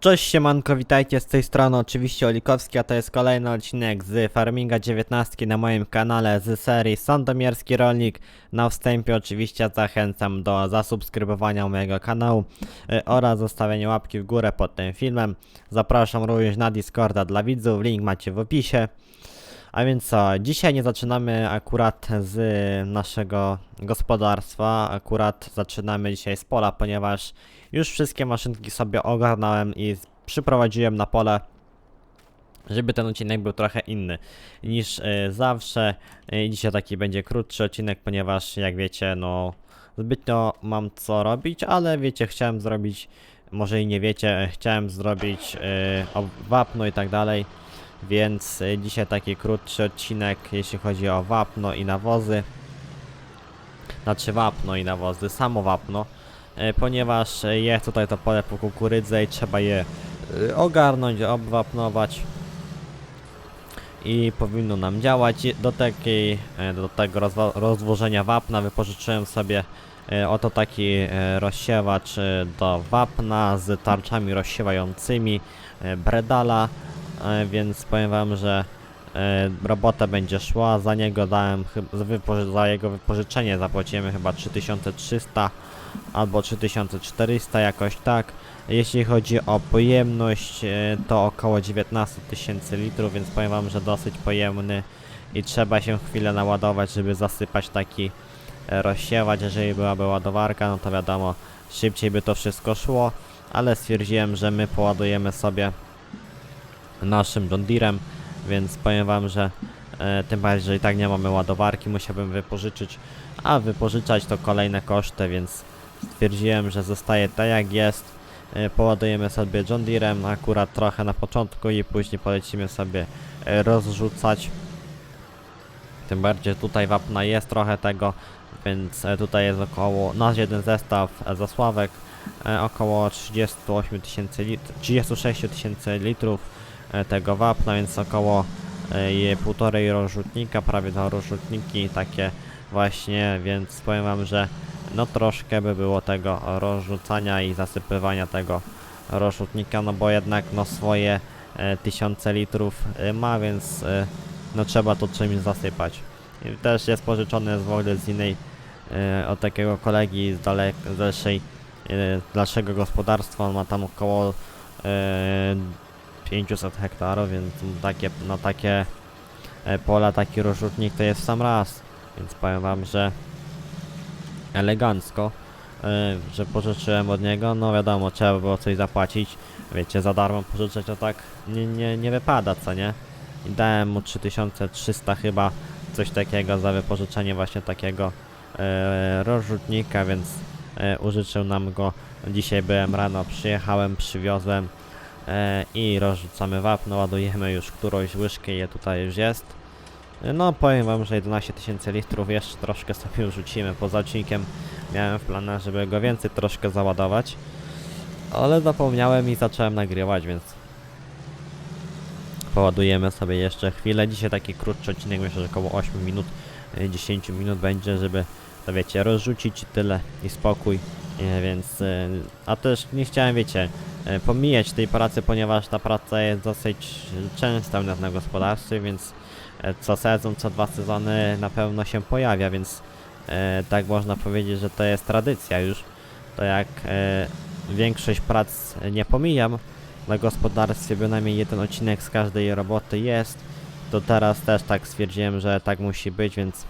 Cześć siemanko, witajcie z tej strony oczywiście Olikowski, a to jest kolejny odcinek z Farminga 19 na moim kanale z serii Sandomierski Rolnik. Na wstępie oczywiście zachęcam do zasubskrybowania mojego kanału y, oraz zostawienia łapki w górę pod tym filmem. Zapraszam również na Discorda dla widzów, link macie w opisie. A więc co, dzisiaj nie zaczynamy akurat z naszego gospodarstwa, akurat zaczynamy dzisiaj z pola, ponieważ już wszystkie maszynki sobie ogarnąłem i przyprowadziłem na pole, żeby ten odcinek był trochę inny niż y, zawsze. Y, dzisiaj taki będzie krótszy odcinek, ponieważ jak wiecie, no zbytnio mam co robić, ale wiecie, chciałem zrobić, może i nie wiecie, chciałem zrobić y, wapno i tak dalej. Więc y, dzisiaj taki krótszy odcinek, jeśli chodzi o wapno i nawozy. Znaczy wapno i nawozy, samo wapno. y, Ponieważ y, jest tutaj to pole po kukurydze i trzeba je ogarnąć, obwapnować. I powinno nam działać. Do takiej, do tego rozłożenia wapna wypożyczyłem sobie oto taki rozsiewacz do wapna z tarczami rozsiewającymi Bredala. E, więc powiem wam, że e, robota będzie szła. Za niego dałem, za, jego wypożyczenie zapłaciłem chyba 3300 albo 3400 jakoś tak. Jeśli chodzi o pojemność, e, to około 19 tysięcy litrów, więc powiem wam, że dosyć pojemny i trzeba się chwilę naładować, żeby zasypać taki rozsiewać. Jeżeli byłaby ładowarka, no to wiadomo, szybciej by to wszystko szło, ale stwierdziłem, że my poładujemy sobie naszym John Deerem, więc powiem wam, że e, tym bardziej, że i tak nie mamy ładowarki, musiałbym wypożyczyć, a wypożyczać to kolejne koszty, więc stwierdziłem, że zostaje tak jak jest. E, poładujemy sobie John Deerem akurat trochę na początku i później polecimy sobie e, rozrzucać. Tym bardziej tutaj wapna jest trochę tego, więc e, tutaj jest około, nasz jeden zestaw e, zasławek, e, około 38 tysięcy lit 36 tysięcy litrów tego wapna, więc około e, półtorej rozrzutnika, prawie dwa rozrzutniki takie właśnie, więc powiem wam, że no troszkę by było tego rozrzucania i zasypywania tego rozrzutnika, no bo jednak no swoje e, tysiące litrów e, ma, więc e, no trzeba to czymś zasypać. I też jest pożyczony z w z innej, e, od takiego kolegi z, dalek, z dalszej, e, dalszego gospodarstwa, on ma tam około e, 500 hektarów, więc takie, na takie e, pola taki rozrzutnik to jest sam raz. Więc powiem wam, że elegancko, e, że pożyczyłem od niego. No wiadomo, trzeba było coś zapłacić. Wiecie, za darmo pożyczać to tak nie, nie, nie wypada, co nie? I dałem mu 3300 chyba, coś takiego za wypożyczenie właśnie takiego e, rozrzutnika, więc użyczył nam go. Dzisiaj byłem rano, przyjechałem, przywiozłem i rozrzucamy wapno, ładujemy już którąś łyżkę, je tutaj już jest. E, No powiem wam, że 11 tysięcy litrów jeszcze troszkę sobie urzucimy poza odcinkiem. Miałem w planach, żeby go więcej troszkę załadować. Ale zapomniałem i zacząłem nagrywać, więc poładujemy sobie jeszcze chwilę. Dzisiaj taki krótszy odcinek, myślę, że około 8 minut, e, 10 minut będzie, żeby to wiecie, rozrzucić tyle i spokój. E, Więc, e, a też nie chciałem, wiecie, e, pomijać tej pracy, ponieważ ta praca jest dosyć częsta u nas na gospodarstwie, więc co sezon, co dwa sezony na pewno się pojawia, więc tak można powiedzieć, że to jest tradycja już. To jak większość prac nie pomijam na gospodarstwie, bynajmniej jeden odcinek z każdej roboty jest, to teraz też tak stwierdziłem, że tak musi być, więc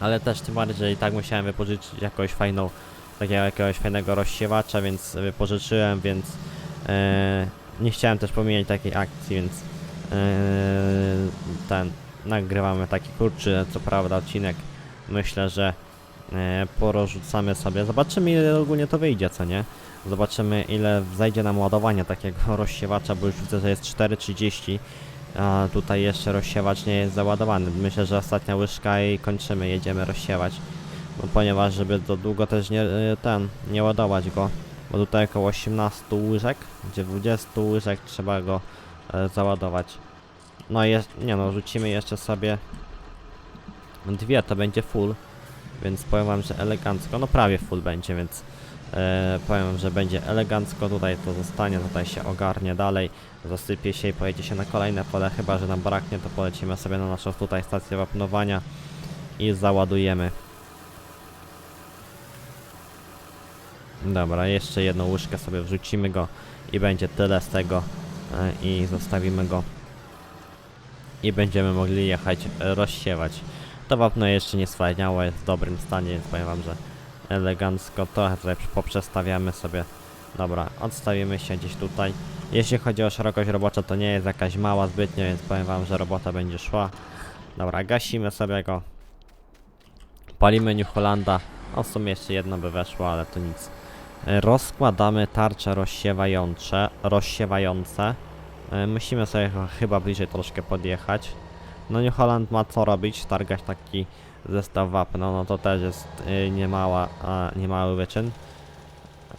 ale też tym bardziej, tak musiałem wypożyczyć jakąś fajną, takiego jakiegoś fajnego rozsiewacza, więc wypożyczyłem, więc e, nie chciałem też pomijać takiej akcji, więc e, ten, nagrywamy taki krótszy, co prawda odcinek, myślę, że e, porozrzucamy sobie, zobaczymy ile ogólnie to wyjdzie, co nie? Zobaczymy ile zajdzie nam ładowanie takiego rozsiewacza, bo już widzę, że jest 4.30 a tutaj jeszcze rozsiewacz nie jest załadowany. Myślę, że ostatnia łyżka i kończymy, jedziemy rozsiewać. No, ponieważ żeby to długo też nie y, ten, nie ładować go. Bo tutaj około 18 łyżek, gdzie 20 łyżek trzeba go e, załadować. No i nie no, rzucimy jeszcze sobie dwie, to będzie full. Więc powiem wam, że elegancko, no prawie full będzie, więc E, powiem, że będzie elegancko tutaj to zostanie, tutaj się ogarnie dalej, zasypie się i pojedzie się na kolejne pole, chyba że nam braknie, to polecimy sobie na naszą tutaj stację wapnowania i załadujemy. Dobra, jeszcze jedną łyżkę sobie wrzucimy go i będzie tyle z tego e, i zostawimy go i będziemy mogli jechać rozsiewać. To wapno jeszcze nie sfajniało, jest w dobrym stanie, więc powiem wam, że elegancko to tutaj poprzestawiamy sobie. Dobra, odstawimy się gdzieś tutaj. Jeśli chodzi o szerokość robocza, to nie jest jakaś mała zbytnio, więc powiem wam, że robota będzie szła. Dobra, gasimy sobie go. Palimy New Hollanda. O, w sumie jeszcze jedno by weszło, ale to nic. E, Rozkładamy tarcze rozsiewające. rozsiewające. E, Musimy sobie ch- chyba bliżej troszkę podjechać. No New Holland ma co robić, targać taki zestaw wapna, no to też jest y, niemała, niemały wyczyn.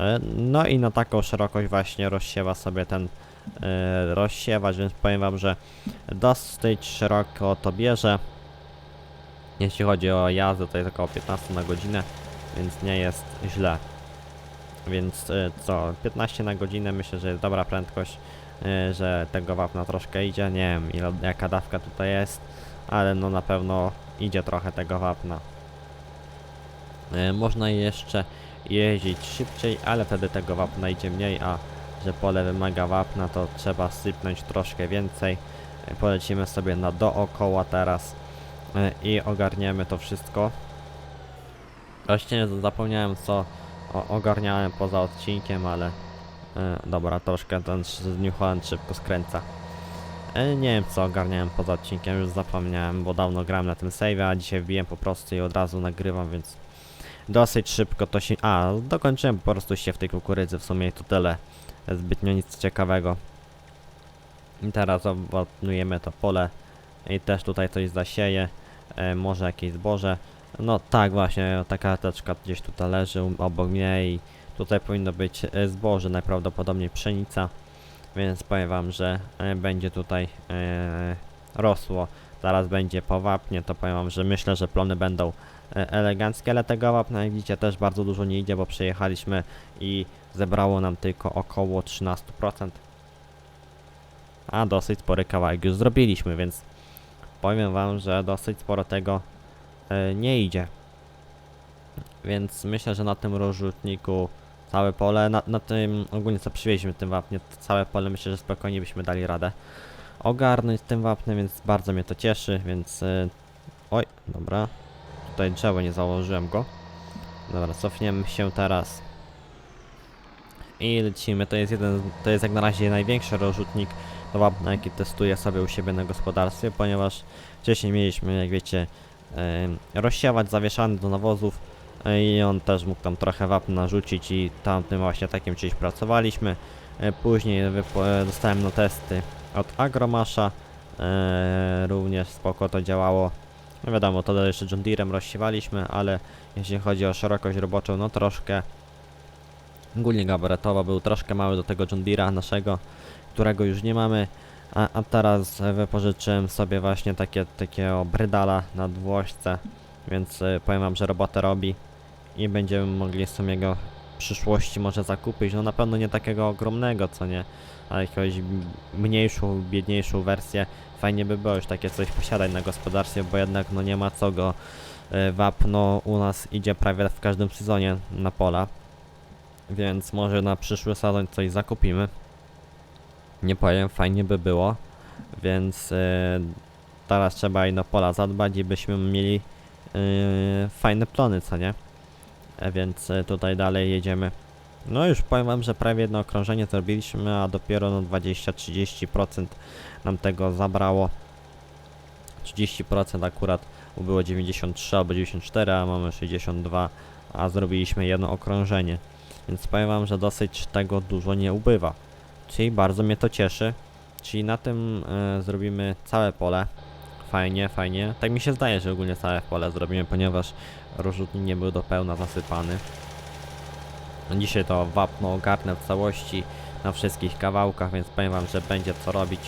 E, No i na taką szerokość właśnie rozsiewa sobie ten e, rozsiewacz, więc powiem wam, że dosyć szeroko to bierze. Jeśli chodzi o jazdę, to jest około 15 na godzinę, więc nie jest źle. Więc e, co, 15 na godzinę myślę, że jest dobra prędkość, e, że tego wapna troszkę idzie. Nie wiem ile, jaka dawka tutaj jest, ale no na pewno idzie trochę tego wapna. E, Można jeszcze jeździć szybciej, ale wtedy tego wapna idzie mniej, a że pole wymaga wapna, to trzeba sypnąć troszkę więcej. Polecimy sobie na dookoła teraz i ogarniemy to wszystko. Właśnie zapomniałem co ogarniałem poza odcinkiem, ale e, dobra, troszkę ten New Holland szybko skręca. E, nie wiem co ogarniałem poza odcinkiem, już zapomniałem, bo dawno grałem na tym save, a dzisiaj wbiłem po prostu i od razu nagrywam, więc dosyć szybko to się... A, dokończyłem po prostu się w tej kukurydzy, w sumie to tyle. Zbytnio nic ciekawego. I teraz obwatnujemy to pole i też tutaj coś zasieje, może jakieś zboże. No tak właśnie, taka teczka gdzieś tutaj leży obok mnie i tutaj powinno być e, zboże, najprawdopodobniej pszenica. Więc powiem wam, że e, będzie tutaj e, rosło. Zaraz będzie po wapnie, to powiem wam, że myślę, że plony będą e, eleganckie, ale tego wapna jak widzicie też bardzo dużo nie idzie, bo przejechaliśmy i zebrało nam tylko około 13%. A dosyć spory kawałek już zrobiliśmy, więc powiem wam, że dosyć sporo tego nie idzie. Więc myślę, że na tym rozrzutniku całe pole, na, na tym ogólnie co przywieźliśmy tym wapnie, całe pole myślę, że spokojnie byśmy dali radę ogarnąć tym wapnem, więc bardzo mnie to cieszy, więc e, oj, dobra, tutaj drzewo nie założyłem go. Dobra, cofniemy się teraz i lecimy, to jest jeden, to jest jak na razie największy rozrzutnik do wapna, jaki testuję sobie u siebie na gospodarstwie, ponieważ wcześniej mieliśmy, jak wiecie, em, rozsiewać zawieszany do nawozów e, i on też mógł tam trochę wapna rzucić i tamtym właśnie takim czymś pracowaliśmy. E, Później e, dostałem na testy od Agromasza, e, również spoko to działało. No wiadomo, to jeszcze John Deerem rozsiewaliśmy, ale jeśli chodzi o szerokość roboczą, no troszkę ogólnie gabaretowo był troszkę mały do tego John Deera naszego, którego już nie mamy. A, a teraz wypożyczyłem sobie właśnie takie, takiego brydala na dwójce, więc e, powiem wam, że robotę robi i będziemy mogli sobie go w przyszłości może zakupić. No na pewno nie takiego ogromnego, co nie, ale jakąś mniejszą, biedniejszą wersję. Fajnie by było już takie coś posiadać na gospodarstwie, bo jednak no nie ma co go. E, Wapno u nas idzie prawie w każdym sezonie na pola, więc może na przyszły sezon coś zakupimy. Nie powiem, fajnie by było, więc e, teraz trzeba i na pola zadbać i byśmy mieli e, fajne plony, co nie? E, więc tutaj dalej jedziemy. No już powiem wam, że prawie jedno okrążenie zrobiliśmy, a dopiero no 20-30% nam tego zabrało. 30% akurat było 93 albo 94, a mamy 62, a zrobiliśmy jedno okrążenie. Więc powiem wam, że dosyć tego dużo nie ubywa. Czyli bardzo mnie to cieszy. Czyli na tym e, zrobimy całe pole. Fajnie, fajnie. Tak mi się zdaje, że ogólnie całe pole zrobimy, ponieważ rozrzutnik nie był do pełna zasypany. Dzisiaj to wapno ogarnę w całości na wszystkich kawałkach, więc powiem wam, że będzie co robić,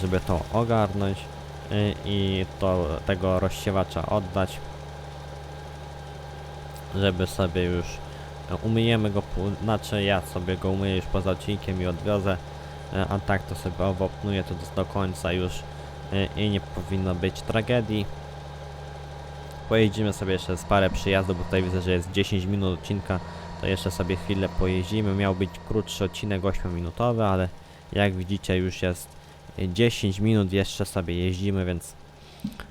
żeby to ogarnąć y, i to tego rozsiewacza oddać, żeby sobie już E, Umyjemy go, znaczy ja sobie go umyję już poza odcinkiem i odwiozę, e, a tak to sobie owopnuję to do, końca już e, i nie powinno być tragedii. Pojeździmy sobie jeszcze z parę przyjazdów, bo tutaj widzę, że jest 10 minut odcinka, to jeszcze sobie chwilę pojeździmy. Miał być krótszy odcinek 8-minutowy, ale jak widzicie już jest 10 minut, jeszcze sobie jeździmy, więc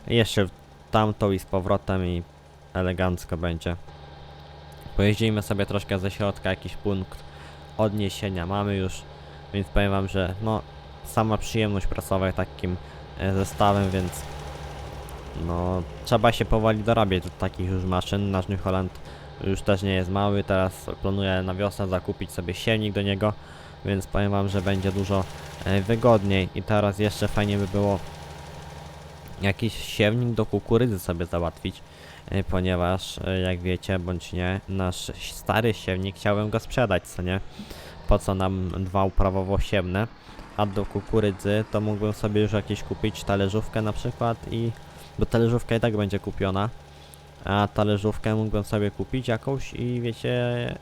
jeszcze tamtą i z powrotem i elegancko będzie. Pojeździmy sobie troszkę ze środka, jakiś punkt odniesienia mamy już, więc powiem wam, że no sama przyjemność pracować takim e, zestawem, więc no trzeba się powoli dorabiać do takich już maszyn. Nasz New Holland już też nie jest mały, teraz planuję na wiosnę zakupić sobie siewnik do niego, więc powiem wam, że będzie dużo e, wygodniej i teraz jeszcze fajnie by było jakiś siewnik do kukurydzy sobie załatwić, e, ponieważ e, jak wiecie bądź nie, nasz stary siewnik chciałem go sprzedać, co nie? Po co nam dwa uprawowo siewne, a do kukurydzy to mógłbym sobie już jakieś kupić talerzówkę na przykład i bo talerzówka i tak będzie kupiona, a talerzówkę mógłbym sobie kupić jakąś i wiecie,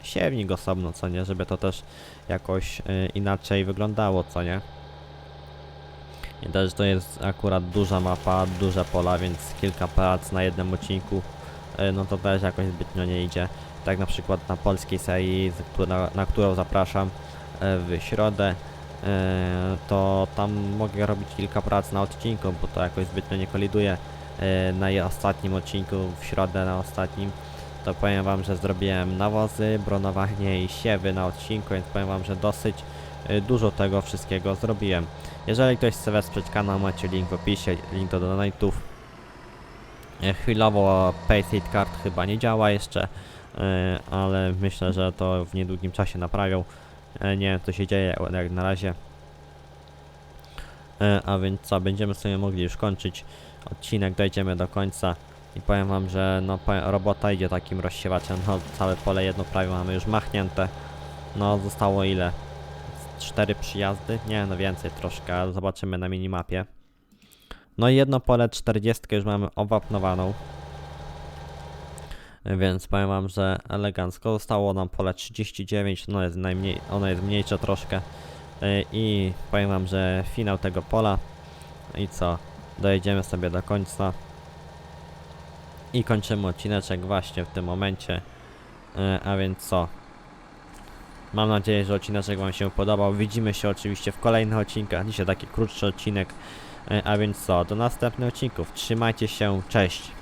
siewnik osobno, co nie, żeby to też jakoś y, inaczej wyglądało, co nie. I też to jest akurat duża mapa, duże pola, więc kilka prac na jednym odcinku, y, no to też jakoś zbytnio nie idzie. Tak na przykład na polskiej serii, która, na którą zapraszam y, w środę, y, to tam mogę robić kilka prac na odcinku, bo to jakoś zbytnio nie koliduje na ostatnim odcinku, w środę na ostatnim. To powiem wam, że zrobiłem nawozy, bronowanie i siewy na odcinku, więc powiem wam, że dosyć dużo tego wszystkiego zrobiłem. Jeżeli ktoś chce wesprzeć kanał, macie link w opisie, link do donate'ów. E, Chwilowo Payseed Card chyba nie działa jeszcze, e, ale myślę, że to w niedługim czasie naprawią. Nie wiem co się dzieje jak na razie. A więc co, będziemy sobie mogli już kończyć odcinek, dojdziemy do końca i powiem wam, że no robota idzie takim rozsiewaczem, no całe pole jedno prawie mamy już machnięte. No zostało ile? Cztery przyjazdy? Nie, no więcej troszkę, ale zobaczymy na minimapie. No i jedno pole 40 już mamy owapnowaną. Więc powiem wam, że elegancko. Zostało nam pole 39, no jest najmniej, ono jest mniejsze troszkę. Yy, I powiem wam, że finał tego pola. I co? Dojedziemy sobie do końca. I kończymy odcineczek właśnie w tym momencie. Yy, A więc co? Mam nadzieję, że odcineczek Wam się podobał. Widzimy się oczywiście w kolejnych odcinkach. Dzisiaj taki krótszy odcinek. E, A więc co, do następnych odcinków. Trzymajcie się, cześć.